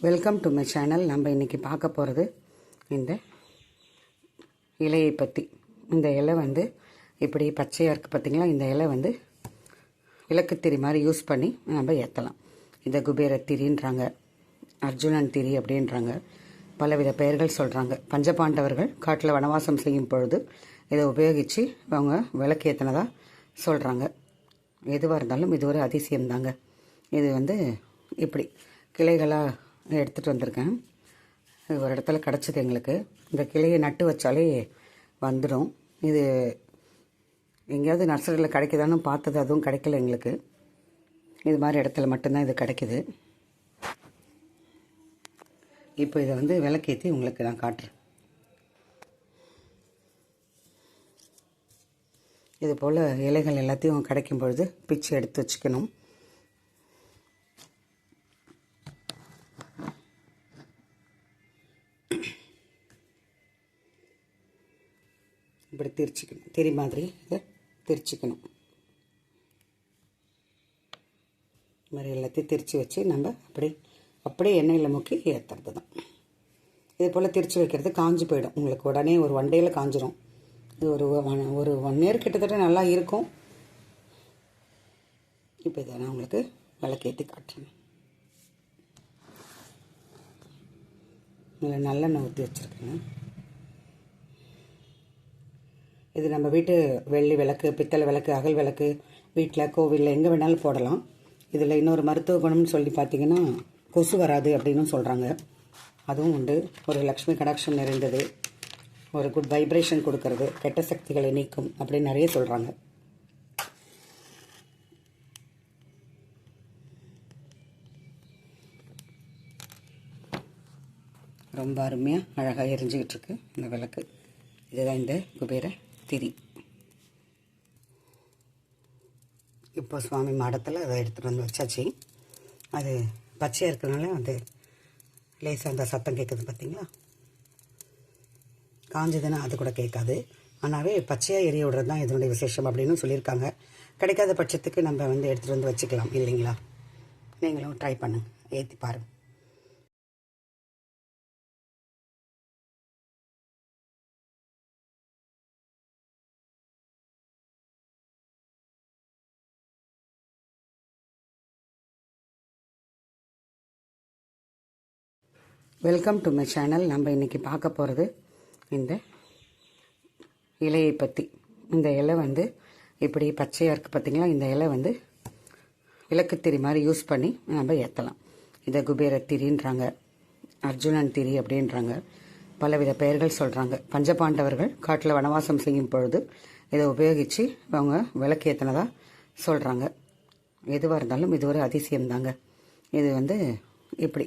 Welcome to my channel நம்ம இன்றைக்கி பார்க்க போகிறது இந்த இலையை பற்றி இந்த இலை வந்து இப்படி பச்சையாக இருக்குது பார்த்தீங்களா இந்த இலை வந்து விளக்குத்திரி மாதிரி யூஸ் பண்ணி நம்ம ஏற்றலாம் இதை குபேர திரின்றாங்க அர்ஜுனன் திரி அப்படின்றாங்க. பலவித பெயர்கள் சொல்கிறாங்க பஞ்சபாண்டவர்கள் காட்டில் வனவாசம் செய்யும் பொழுது இதை உபயோகித்து அவங்க விளக்கு ஏற்றினதாக சொல்கிறாங்க எதுவாக இருந்தாலும் இது ஒரு அதிசயம்தாங்க. இது வந்து இப்படி கிளைகளாக எடுத்துகிட்டு வந்திருக்கேன். இது ஒரு இடத்துல கிடச்சிது எங்களுக்கு. இந்த கிளையை நட்டு வச்சாலே வந்துடும். இது எங்கேயாவது நர்சரியில் கிடைக்குதான்னு பார்த்தது அதுவும் கிடைக்கல எங்களுக்கு. இது மாதிரி இடத்துல மட்டும்தான் இது கிடைக்குது. இப்போ இதை வந்து விளக்கேற்றி உங்களுக்கு நான் காட்டுறேன். இது போல் இலைகள் எல்லாத்தையும் கிடைக்கும் பொழுது பிச்சு எடுத்து வச்சுக்கணும். இப்படி திரிச்சிக்கணும். திரி மாதிரி இதை திரிச்சிக்கணும். இது மாதிரி எல்லாத்தையும் திரிச்சு வச்சு நம்ம அப்படி அப்படியே எண்ணெயில் முக்கி ஏற்றுறது தான் இதே போல் திரித்து வைக்கிறது காஞ்சி போயிடும். உங்களுக்கு உடனே ஒரு ஒன் டேயில் காஞ்சிரும். இது ஒரு ஒரு ஒன் இயர் கிட்டத்தட்ட நல்லா இருக்கும். இப்போ இதை நான் உங்களுக்கு விளக்கேற்றி காட்டுறேன். இதில் நல்லெண்ணெய் ஊற்றி வச்சுருக்கேங்க இது நம்ம வீட்டு வெள்ளி விளக்கு பித்தளை விளக்கு அகல் விளக்கு வீட்டில் கோவிலில் எங்கே வேணாலும் போடலாம். இதில் இன்னொரு மருத்துவ குணம்னு சொல்லி பார்த்தீங்கன்னா கொசு வராது அப்படின்னு சொல்கிறாங்க அதுவும் உண்டு. ஒரு லக்ஷ்மி கடாட்சம் நிறைந்தது. ஒரு குட் வைப்ரேஷன் கொடுக்கறது கெட்ட சக்திகளை நீக்கும் அப்படின்னு நிறைய சொல்கிறாங்க ரொம்ப அருமையாக அழகாக எரிஞ்சுக்கிட்டு இருக்கு இந்த விளக்கு. இதுதான் இந்த குபேர திரி இப்போ சுவாமி மாடத்தில் அதை எடுத்துகிட்டு வந்து வச்சாச்சு. அது பச்சையாக இருக்கிறனால அது லேசாக அந்த சத்தம் கேட்குது பார்த்தீங்களா காஞ்சதுன்னா அது கூட கேட்காது. ஆனாவே பச்சையாக எரிய விடுறது தான் இதனுடைய விசேஷம் அப்படின்னு சொல்லியிருக்காங்க. கிடைக்காத பட்சத்துக்கு நம்ம வந்து எடுத்துகிட்டு வந்து வச்சுக்கலாம் இல்லைங்களா? நீங்களும் ட்ரை பண்ணுங்கள் ஏற்றி பாருங்கள் வெல்கம் டு மை சேனல் நம்ம இன்றைக்கி பார்க்க போகிறது இந்த இலையை பற்றி இந்த இலை வந்து இப்படி பச்சையாக இருக்குது பார்த்திங்களா இந்த இலை வந்து விளக்குத்திரி மாதிரி யூஸ் பண்ணி நம்ம ஏற்றலாம் இதை குபேர திரின்றாங்க அர்ஜுனன் திரி அப்படின்றாங்க பலவித பெயர்கள் சொல்கிறாங்க பஞ்சபாண்டவர்கள் காட்டில் வனவாசம் செய்யும் பொழுது இதை உபயோகித்து அவங்க விளக்கு ஏற்றினதாக சொல்கிறாங்க எதுவாக இருந்தாலும் இது ஒரு அதிசயம்தாங்க. இது வந்து இப்படி